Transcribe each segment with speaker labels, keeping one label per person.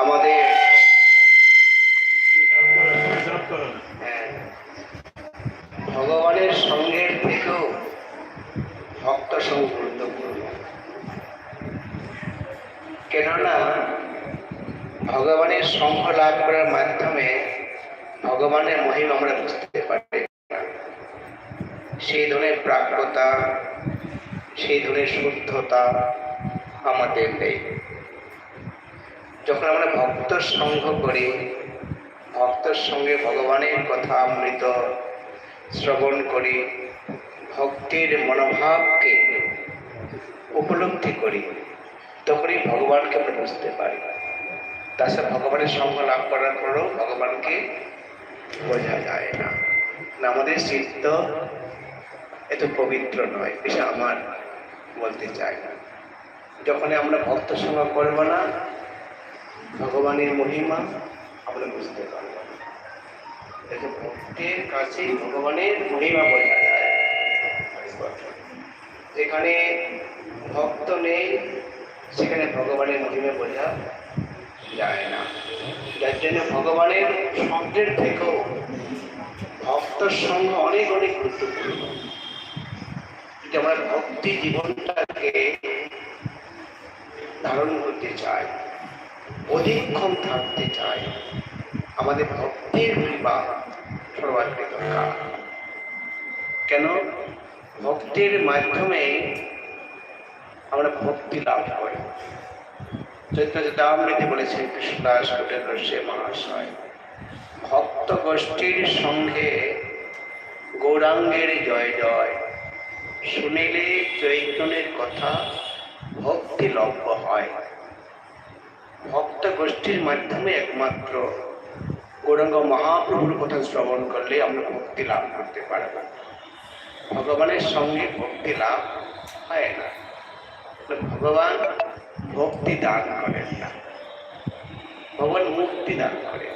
Speaker 1: আমাদের ভগবানের সঙ্গের থেকেও ভক্ত সঙ্গ গুরুত্বপূর্ণ কেননা, ভগবানের সঙ্গ লাভ করার মাধ্যমে ভগবানের মহিমা আমরা বুঝতে পারি সেই ধরনের প্রাজ্ঞতা সেই ধরনের শুদ্ধতা আমাদের নেই। যখন আমরা ভক্ত সঙ্গ করি, ভক্তর সঙ্গে ভগবানের কথা অমৃত শ্রবণ করি, ভক্তির মনোভাবকে উপলব্ধি করি, তখনই ভগবানকে আমরা বুঝতে পারি। তাছাড়া ভগবানের সঙ্গ লাভ করার পরও ভগবানকে বোঝা যায় না। আমাদের চিত্ত এত পবিত্র নয়, এটা আমার বলতে চাই না। যখন আমরা ভক্ত সঙ্গ করব না ভগবানের মহিমা আমরা বুঝতে পারব। ভক্তের কাছে ভগবানের মহিমা বোঝা যায় যেখানে ভক্ত নেই, সেখানে ভগবানের মহিমা বোঝা যায় না। যার জন্য ভগবানের সঙ্গের থেকেও ভক্তর সঙ্গে অনেক অনেক গুরুত্বপূর্ণ। যদি আমরা ভক্তি জীবনটাকে ধারণ করতে চাই অধিকক্ষণ থাকতে চাই আমাদের ভক্তির বিবাহ সর্বাগ্রে দরকার। কেন? ভক্তির মাধ্যমে আমরা ভক্তি লাভ করি। চৈতন্যদামৃতি বলেছেন কৃষ্ণদাস কুটের রসে মহাশয়। ভক্ত গোষ্ঠীর সঙ্গে গৌরাঙ্গের জয় জয়। শুনিলে চৈতন্যের কথা ভক্তি লভ্য হয়। ভক্ত গোষ্ঠীর মাধ্যমে একমাত্র গৌরাঙ্গ মহাপ্রভুর কথা শ্রবণ করলে আমরা ভক্তি লাভ করতে পারব। ভগবানের সঙ্গে ভক্তি লাভ হয় না। ভগবান ভক্তি দান করেন না। ভগবান মুক্তি দান করেন,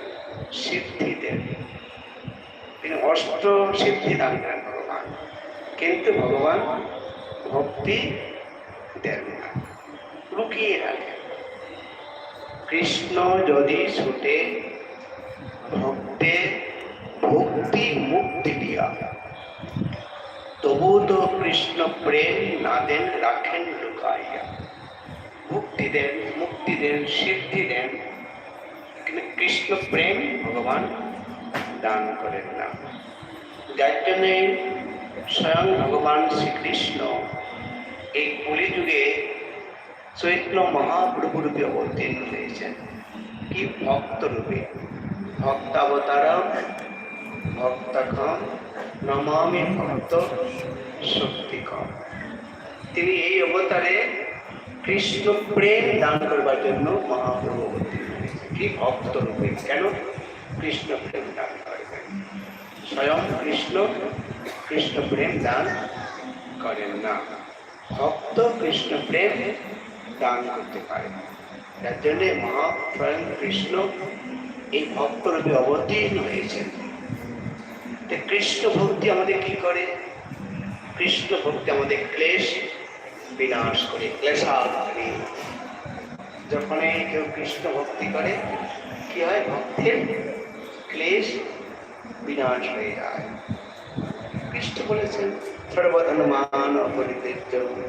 Speaker 1: সিদ্ধি দেন। তিনি অষ্ট সিদ্ধি দান করেন ভগবান। কিন্তু ভগবান ভক্তি দেন না। লুকিয়ে রাখেন। কৃষ্ণ যদি ছুটে ভক্তে ভক্তি মুক্তি দিয়া। তবু তো কৃষ্ণ প্রেম না দেন, রাখেন লুকাইয়া। মুক্তি দেন মুক্তি দেন, সিদ্ধি দেন। কিন্তু কৃষ্ণ প্রেম ভগবান দান করেন না। যার জন্যে স্বয়ং ভগবান শ্রীকৃষ্ণ এই কলি চৈত্র মহাপ্রভুরূপে অবতীর্ণ হয়েছেন কি ভক্ত রূপে ভক্তাবতারম ভক্তকম নমামি ভক্ত শক্তিকম তিনি এই অবতারে কৃষ্ণ প্রেম দান করবার জন্য মহাপ্রভু অবতীর্ণ কি ভক্ত রূপে কেন কৃষ্ণ প্রেম দান করবেন স্বয়ং কৃষ্ণ কৃষ্ণ প্রেম দান করেন না ভক্ত কৃষ্ণ প্রেম দান করতে পারে যার জন্যে মহা স্বয়ং কৃষ্ণ এই ভক্তরূপে অবতীর্ণ হয়েছেন। কৃষ্ণ ভক্তি আমাদের কি করে? কৃষ্ণ ভক্তি আমাদের ক্লেশ বিনাশ করে, ক্লেশাগ্নি। যখনই কেউ কৃষ্ণ ভক্তি করে, কি হয়? ভক্তের ক্লেশ বিনাশ হয়ে যায়। কৃষ্ণ বলেছেন সর্বধর্মান পরিত্যজ্য মামে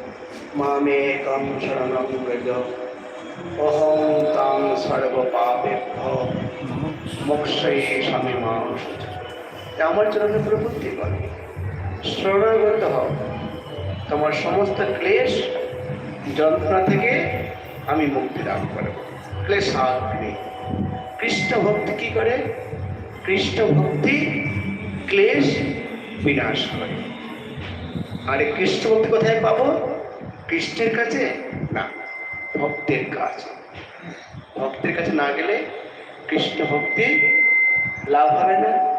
Speaker 1: কম শরণম ব্রজ অহং তাং সর্বপাপেভ্য মোক্ষে স্বামী মানুষ আমার চরণে প্রবৃত্তি করে শরণাগত হও তোমার সমস্ত ক্লেশ যন্ত্রণা থেকে আমি মুক্তি লাভ করব ক্লেশ আগ্নি কৃষ্ণ ভক্তি কি করে কৃষ্ণ ভক্তি ক্লেশ বিনাশ করে আর কৃষ্ণ ভক্তি কোথায় পাবো কৃষ্ণের কাছে? না, ভক্তের কাছে। ভক্তের কাছে না গেলে কৃষ্ণ ভক্তি লাভ হবে না।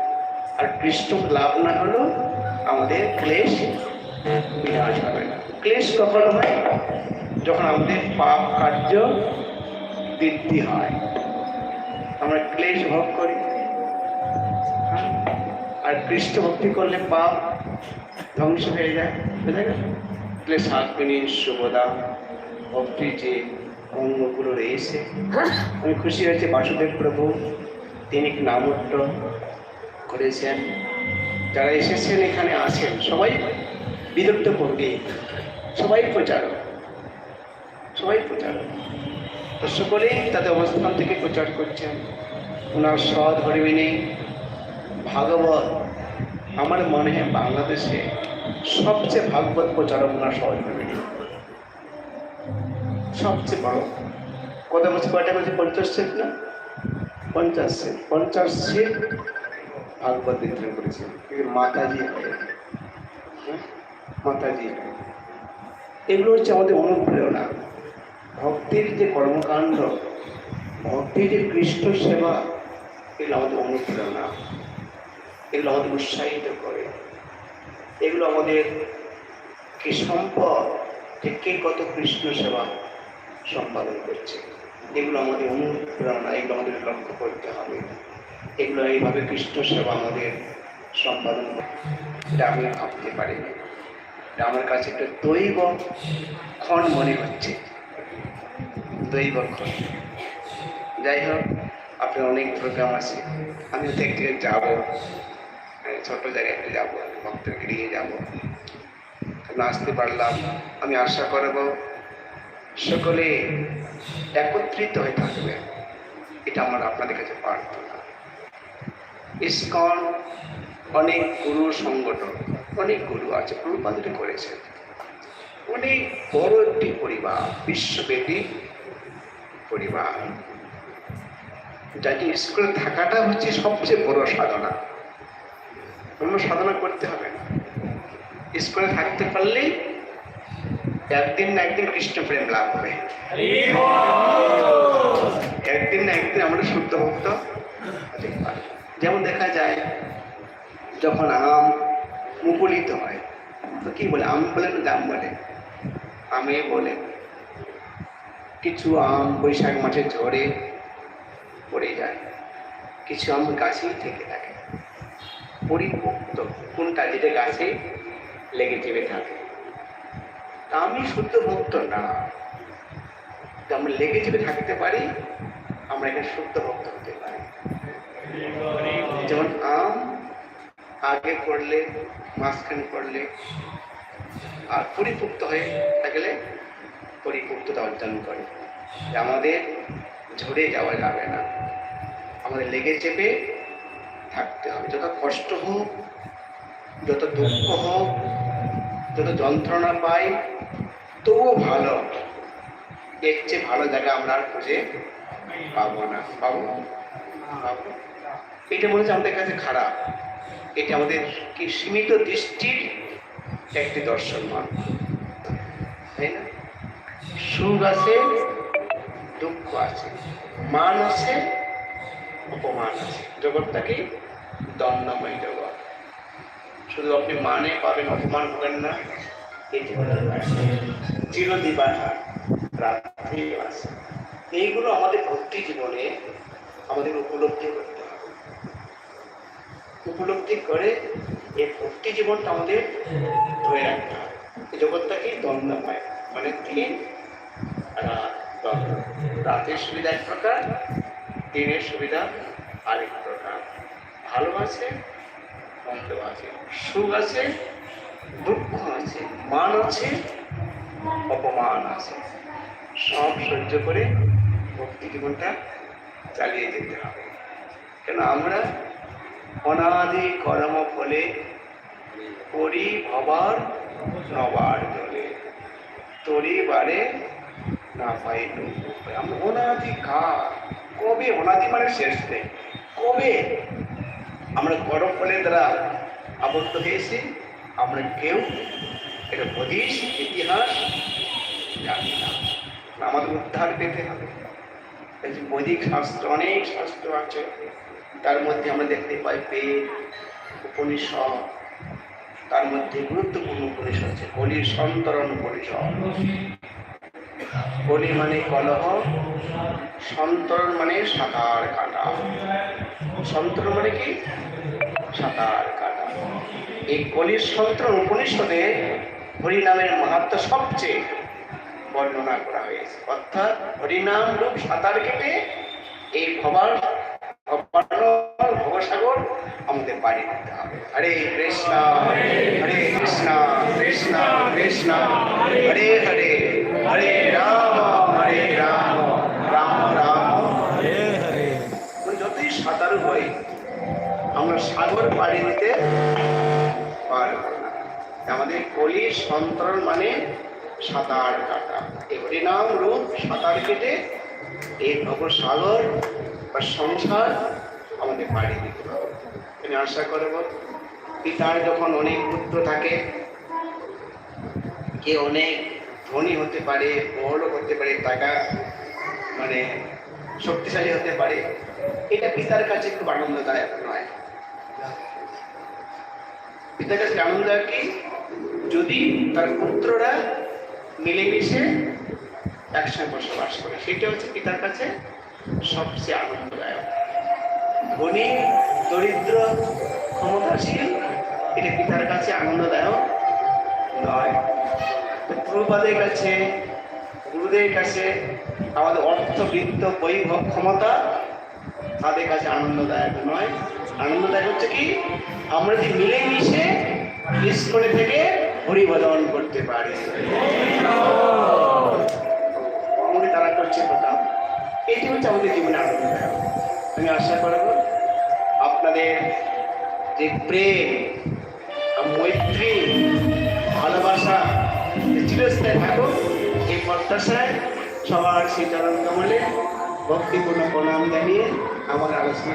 Speaker 1: আর কৃষ্ণ লাভ না হলো আমাদের ক্লেশ বিনাশ হবে না। ক্লেশ কখন হয়? যখন আমাদের পাপ কার্য বৃদ্ধি হয়। আমরা ক্লেশ ভোগ করি। হ্যাঁ? আর কৃষ্ণ ভক্তি করলে পাপ ধ্বংস হয়ে যায়। বুঝা গেল ক্লেশাগ্নি শুভদা ভক্তি যে অঙ্গগুলো রয়েছে। আমি খুশি হয়েছি, বাসুদেব প্রভু, তিনি নামত্ব করেছেন? যারা এসেছেন এখানে আছেন, সবাই বিদগ্ধ পণ্ডিত, সবাই প্রচারক সবাই প্রচারক। তো সকলেই তাদের অবস্থান থেকে প্রচার করছেন। ওনার সৎ হরিবিনী ভাগবত, আমার মনে হয় বাংলাদেশে সবচেয়ে ভাগবত ওনার সৎ হরিবিনী সবচেয়ে বড়। কত বছর, কয়টা বলছে পঞ্চাশ সেট না? পঞ্চাশ সেট পঞ্চাশ সেট ভাগবত বিতরণ এগুলো মাতাজি। হ্যাঁ? মাতাজি। এগুলো হচ্ছে আমাদের অনুপ্রেরণা। ভক্তির যে কর্মকাণ্ড, ভক্তির যে কৃষ্ণ সেবা, এগুলো আমাদের অনুপ্রেরণা। এগুলো আমাদের উৎসাহিত করে। এগুলো আমাদের কি সম্পদ? যে কে কত কৃষ্ণ সেবা সম্পাদন করছে? এগুলো আমাদের অনুপ্রেরণা এগুলো আমাদের লক্ষ্য করতে হবে। এগুলো এইভাবে কৃষ্ণ সেবা আমাদের সম্পাদন এটা আমি ভাবতে পারিনি। এটা আমার কাছে একটা দৈব ক্ষণ মনে হচ্ছে। দৈব ক্ষণ। যাই হোক আপনার অনেক প্রোগ্রাম আছে। আমি দেখতে যাব। হ্যাঁ, ছোট জায়গায় একটা যাব ভক্তের গৃহে যাব। আসতে পারলাম। আমি আশা করব সকলে একত্রিত হয়ে থাকবে। এটা আমার আপনাদের কাছে প্রার্থনা। ইসকন অনেক গুরু সংগঠন, অনেক গুরু আছে প্রভুপাদরে করেছেন। অনেক বড় একটি পরিবার, বিশ্বব্যাপী পরিবার। যাকে স্কুলে থাকাটা হচ্ছে সবচেয়ে বড় সাধনা। অন্য সাধনা করতে হবে। না স্কুলে থাকতে পারলেই একদিন না একদিন কৃষ্ণ প্রেম লাভ হবে। একদিন না একদিন আমরা শুদ্ধ ভক্ত যেমন দেখা যায়, যখন আম মুকুলিত হয়, তো কি বলে? আম বলে না দাম বলে? আমে বলে। কিছু আম বৈশাখ মাসে ঝরে পড়ে যায়, কিছু আম গাছেই থেকে থাকে। পরিপক্ত কোনটা যেটা গাছে লেগে চেপে থাকে। আমি শুদ্ধ ভক্ত না। আমরা লেগে চেপে থাকতে পারি, আমরা এখানে শুদ্ধ ভক্ত হতে পারি। যেমন আম আগে পড়লে মাঝখানে পড়লে আর পরিপুক্ত হয়ে থাকলে পরিপুক্ততা অর্জন করে। আমাদের ঝরে যাওয়া যাবে না। আমাদের লেগে চেপে থাকতে হবে। যত কষ্ট হোক, যত দুঃখ হোক, যত যন্ত্রণা পাই, তবুও ভালো। এর চেয়ে ভালো জায়গা আমরা আর খুঁজে পাবো না। পাবো? পাবো। এটা মনে হচ্ছে আমাদের কাছে খারাপ। এটা আমাদের কি সীমিত দৃষ্টির একটি দর্শন মান তাই না? সুখ আছে, দুঃখ আছে। মান আছে, অপমান আছে। জগৎটাকে দণ্ডময় জগৎ শুধু আপনি মানে পাবেন, অপমান হবেন না। এইগুলো আমাদের ভক্তি জীবনে আমাদের উপলব্ধি করতে হবে। উপলব্ধি করে এই ভক্তি জীবনটা আমাদের ধরে রাখতে হবে। জগৎটাকে দ্বন্দ্বময় মানে দিন, রাত রাতের সুবিধা এক প্রকার, দিনের সুবিধা আরেক প্রকার। ভালো আছে মন্দ আছে। সুখ আছে, দুঃখ আছে, মান আছে, অপমান আছে। সব সহ্য করে ভক্তি জীবনটা চালিয়ে যেতে হবে। কেন আমরা অনাদি কর্ম ফলে করি ভবার নবার জলে। তরি বারে না পাই আমরা অনাদি কার? কবে? অনাদি মানে শেষ নেই। কবে? আমরা গরম ফলের দ্বারা আবদ্ধ হয়েছি, আমরা কেউ এটা হদিস ইতিহাস জানি না। আমাদের উদ্ধার পেতে হবে। বৈদিক শাস্ত্র, অনেক শাস্ত্র আছে, তার মধ্যে আমরা দেখতে পাই বেদ, উপনিষদ, তার মধ্যে গুরুত্বপূর্ণ উপনিষদ আছে কলির সন্তরণ উপনিষদ। কলি মানে কলহ, সন্তরণ মানে সাঁতার কাটা। সন্তরণ মানে কি? সাঁতার কাটা। এই কলির সন্তরণ উপনিষদে হরিনামের মাহাত্ম সবচেয়ে বর্ণনা করা হয়েছে। অর্থাৎ হরিনাম রূপ সাঁতার কেটে এই ভবার ভবসাগর আমাদের বাড়ি দিতে হবে। হরে কৃষ্ণ হরে কৃষ্ণ কৃষ্ণ কৃষ্ণ, হরে হরে হরে রাম। সাগর পাড়ি দিতে পারব না। আমাদের কলি সন্তরণ মানে সাঁতার কাটা। এই হরিনাম রূপ সাঁতার কেটে এই ভবসাগর বা সংসার আমাদের পাড়ি দিতে হবে। আমি আশা করব পিতার যখন অনেক পুত্র থাকে, কে অনেক ধনী হতে পারে বড় হতে পারে, টাকা মানে শক্তিশালী হতে পারে, এটা পিতার কাছে খুব আনন্দদায়ক। পিতার কাছে আনন্দদায়ক কি? যদি তার পুত্ররা মিলেমিশে একসঙ্গে বসবাস করে, সেটা হচ্ছে পিতার কাছে সবচেয়ে আনন্দদায়ক। ধনী, দরিদ্র, ক্ষমতাশীল, এটা পিতার কাছে আনন্দদায়ক নয়। তো প্রভুপাদের কাছে গুরুদের কাছে, আমাদের অর্থবৃত্ত বৈভব ক্ষমতা তাদের কাছে আনন্দদায়ক নয়। আনন্দদায়ক হচ্ছে কি, আমরা যে মিলেমিশে ইস্কনে থেকে হরিবদন করতে পারি। আমাদের তারা করছে প্রতাপ এটি হচ্ছে আমাদের জীবনে আনন্দদায়ক আমি আশা করব আপনাদের যে প্রেম মৈত্রী, ভালোবাসা চিরস্থায়ী থাকুক, এই প্রত্যাশায় সবার সেই চরণ কমলে ভক্তিপূর্ণ প্রণাম জানিয়ে আমার আলোচনা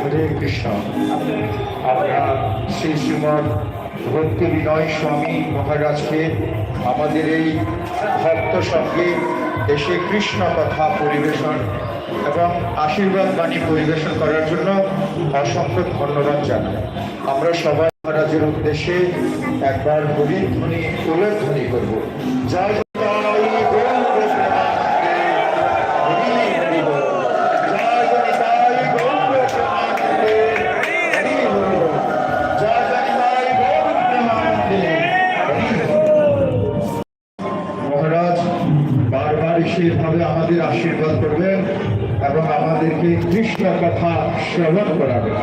Speaker 1: হরে কৃষ্ণ
Speaker 2: আমরা শ্রী শ্রীমদ বিনয় স্বামী মহারাজকে আমাদের এই ভক্ত সঙ্গে এসে কৃষ্ণ কথা পরিবেশন এবং আশীর্বাদ বাণী পরিবেশন করার জন্য অসংখ্য ধন্যবাদ জানাই। আমরা সবাই মহারাজের উদ্দেশ্যে একবার হরি ধ্বনি তোলের ধ্বনি করব। বারবার সেভাবে আমাদের আশীর্বাদ করবেন এবং আমাদেরকে কৃষ্ণ কথা শ্রবণ করাবেন।